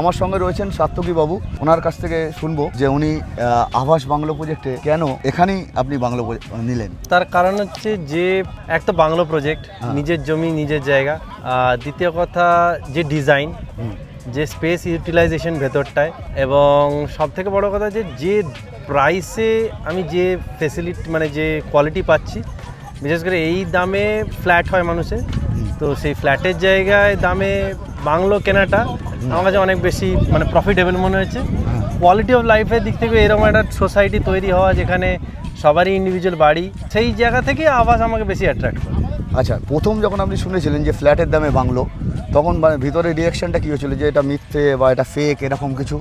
আমার সঙ্গে রয়েছেন সাত্তকী বাবু। ওনার কাছ থেকে শুনব যে উনি আবাস বাংলো প্রজেক্টে কেন এখানেই আপনি বাংলো নিলেন? তার কারণ হচ্ছে যে এক তো বাংলো প্রজেক্ট নিজের জমি নিজের জায়গা। আর দ্বিতীয় কথা যে ডিজাইন যে স্পেস ইউটিলাইজেশন ভেতরটায়। এবং সব থেকে বড় কথা যে যে প্রাইসে আমি যে ফেসিলিটি মানে যে কোয়ালিটি পাচ্ছি বিশেষ করে এই দামে ফ্ল্যাট হয় মানুষের। তো সেই ফ্ল্যাটের জায়গায় দামে বাংলো কেনাটা আমার কাছে অনেক বেশি মানে প্রফিটেবল মনে হয়েছে। কোয়ালিটি অফ লাইফের দিক থেকে এরকম একটা সোসাইটি তৈরি হওয়া যেখানে সবারই ইন্ডিভিজুয়াল বাড়ি সেই জায়গা থেকে আবাস আমাকে বেশি অ্যাট্রাক্ট করে। আচ্ছা প্রথম যখন আপনি শুনেছিলেন যে ফ্ল্যাটের দামে বাংলো তখন মানে ভিতরে রিয়াকশনটা কী হয়েছিল যে এটা মিথ্যে বা এটা ফেক এরকম কিছু?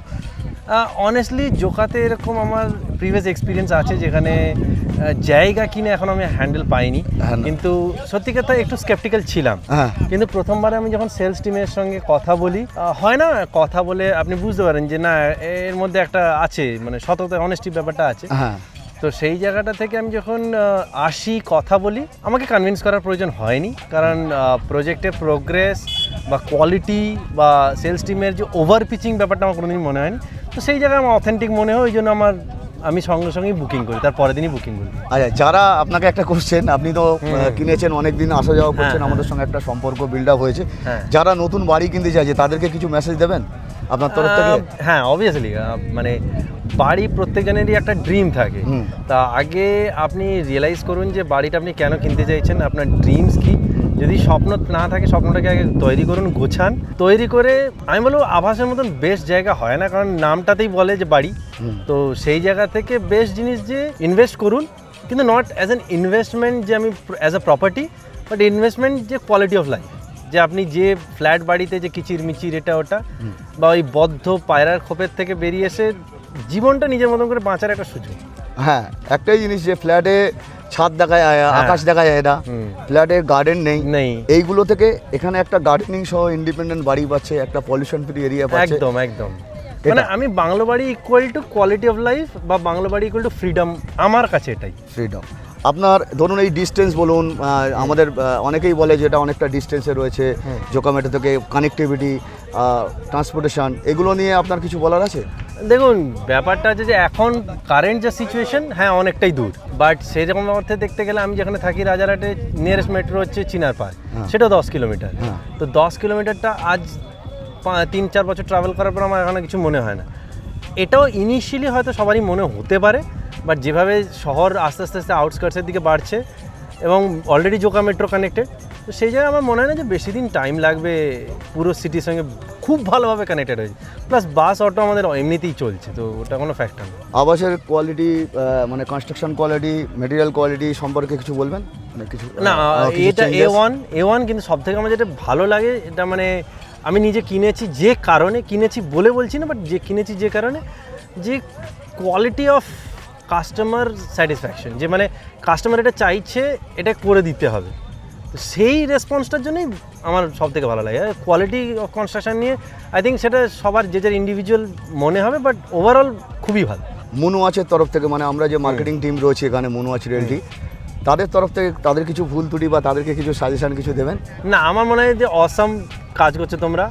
অনেস্টলি জোকাতে এরকম আমার প্রিভিয়াস এক্সপিরিয়েন্স আছে যেখানে জায়গা কিনে এখন আমি হ্যান্ডেল পাইনি। হ্যাঁ, কিন্তু সত্যি কথা একটু স্কেপটিক্যাল ছিলাম। হ্যাঁ। কিন্তু প্রথমবারে আমি যখন সেলস টিমের সঙ্গে কথা বলি হয় না? কথা বলে আপনি বুঝতে পারেন যে না এর মধ্যে একটা আছে মানে সততা অনেস্টি ব্যাপারটা আছে। হ্যাঁ। তো সেই জায়গাটা থেকে আমি যখন আসি কথা বলি আমাকে কনভিন্স করার প্রয়োজন হয়নি। কারণ প্রজেক্টের প্রোগ্রেস বা কোয়ালিটি বা সেলস টিমের যে ওভার পিচিং ব্যাপারটা আমার কোনোদিন মনে হয়নি। তো সেই জায়গায় আমার অথেন্টিক মনে হয় ওই জন্য আমার আমি সঙ্গে সঙ্গেই বুকিং করি তার পরের দিনই বুকিং করি। আচ্ছা যারা আপনাকে একটা কোশ্চেন আপনি তো কিনেছেন অনেক দিন আসা যাওয়া করছেন হ্যাঁ, আমাদের সঙ্গে একটা সম্পর্ক বিল্ড আপ হয়েছে। হ্যাঁ। যারা নতুন বাড়ি কিনতে চাইছে তাদেরকে কিছু মেসেজ দেবেন আপনার তরফ থেকে? হ্যাঁ অবভিয়াসলি মানে বাড়ি প্রত্যেকজনেরই একটা ড্রিম থাকে। তা আগে আপনি রিয়েলাইজ করুন যে বাড়িটা আপনি কেন কিনতে চাইছেন আপনার ড্রিমস কি? যদি স্বপ্ন না থাকে স্বপ্নটাকে আগে তৈরি করুন গোছান। তৈরি করে আমি বলব আভাসের মতন বেস্ট জায়গা হয় না কারণ নামটাতেই বলে যে বাড়ি। তো সেই জায়গা থেকে বেস্ট জিনিস যে ইনভেস্ট করুন কিন্তু নট অ্যাজ অ্যান ইনভেস্টমেন্ট যে আমি as a property but investment যে কোয়ালিটি অফ লাইফ যে আপনি যে ফ্ল্যাট বাড়িতে যে কিচির মিচির এটা ওটা বা ওই বদ্ধ পায়রার খোপের থেকে বেরিয়ে এসে জীবনটা নিজের মতন করে বাঁচার একটা সুযোগ। হ্যাঁ একটাই জিনিস যে ফ্ল্যাটে ছাদ দেখা যায় আকাশ দেখা যায় না। হুম। ফ্ল্যাটে গার্ডেন নেই। নেই। এইগুলো থেকে এখানে একটা গার্ডেনিং সহ ইন্ডিপেন্ডেন্ট বাড়ি পাচ্ছে একটা পলিউশন ফ্রি এরিয়া পাচ্ছে। একদম একদম। মানে আমি বাংলো বাড়ি equal to quality of life বা বাংলো বাড়ি ইকুয়াল টু ফ্রিডম আমার কাছে এটাই। ফ্রিডম আপনার ধরুন এই ডিস্টেন্স বলুন আমাদের অনেকেই বলে যেটা অনেকটা ডিস্টেন্সে রয়েছে জোকামেটো থেকে কানেক্টিভিটি ট্রান্সপোর্টেশন এগুলো নিয়ে আপনার কিছু বলার আছে? দেখুন ব্যাপারটা আছে যে এখন কারেন্ট যে সিচুয়েশন হ্যাঁ অনেকটাই দূর বাট সেরকম অর্থে দেখতে গেলে আমি যেখানে থাকি রাজারহাটে নিয়ারেস্ট মেট্রো হচ্ছে চিনার পার হ্যাঁ। সেটা দশ কিলোমিটার হ্যাঁ। তো দশ কিলোমিটারটা আজ তিন চার বছর ট্রাভেল করার পর আমার এখনও কিছু মনে হয় না এটাও ইনিশিয়ালি হয়তো সবারই মনে হতে পারে বাট যেভাবে শহর আস্তে আস্তে আস্তে আউটস্কার্টসের দিকে বাড়ছে এবং অলরেডি জোকা মেট্রো কানেক্টেড তো সেই জায়গায় আমার মনে হয় না যে বেশি দিন টাইম লাগবে পুরো সিটির সঙ্গে খুব ভালোভাবে কানেক্টেড হয়েছে প্লাস বাস অটো আমাদের এমনিতেই চলছে তো ওটা কোনো ফ্যাক্টর না। আবাসের কোয়ালিটি মানে কনস্ট্রাকশন কোয়ালিটি মেটেরিয়াল কোয়ালিটি সম্পর্কে কিছু বলবেন? মানে কিছু না এটা এ ওয়ান এ ওয়ান কিন্তু সব থেকে আমার যেটা ভালো লাগে এটা মানে আমি নিজে কিনেছি যে কারণে কিনেছি বলে বলছি না বাট যে কিনেছি যে কারণে যে কোয়ালিটি অফ কাস্টমার স্যাটিসফ্যাকশন যে মানে কাস্টমার এটা চাইছে এটা করে দিতে হবে। তো সেই রেসপন্সটার জন্যই আমার সব থেকে ভালো লাগে। কোয়ালিটি অফ কনস্ট্রাকশন নিয়ে আই থিঙ্ক সেটা সবার যে যার ইন্ডিভিজুয়াল মনে হবে বাট ওভারঅল খুবই ভালো। মনুয়াচের তরফ থেকে মানে আমরা যে মার্কেটিং টিম রয়েছে এখানে মনুয়াচ রিয়েলটি তাদের তরফ থেকে তাদের কিছু ভুল ত্রুটি বা তাদেরকে কিছু সাজেশন কিছু দেবেন? না আমার মনে হয় যে অসাম কাজ করছ তোমরা।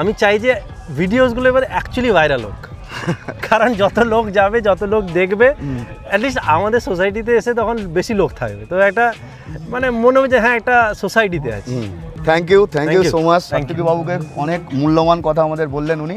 আমি চাই যে ভিডিওসগুলো এবার অ্যাকচুয়ালি ভাইরাল হোক। কারণ যত লোক যাবে যত লোক দেখবে অ্যাটলিস্ট আমাদের সোসাইটিতে এসে তখন বেশি লোক থাকবে। তো একটা মানে মনে হবে যে হ্যাঁ একটা সোসাইটিতে আছে। Thank you thank you so much. বাবুকে অনেক মূল্যবান কথা আমাদের বললেন উনি।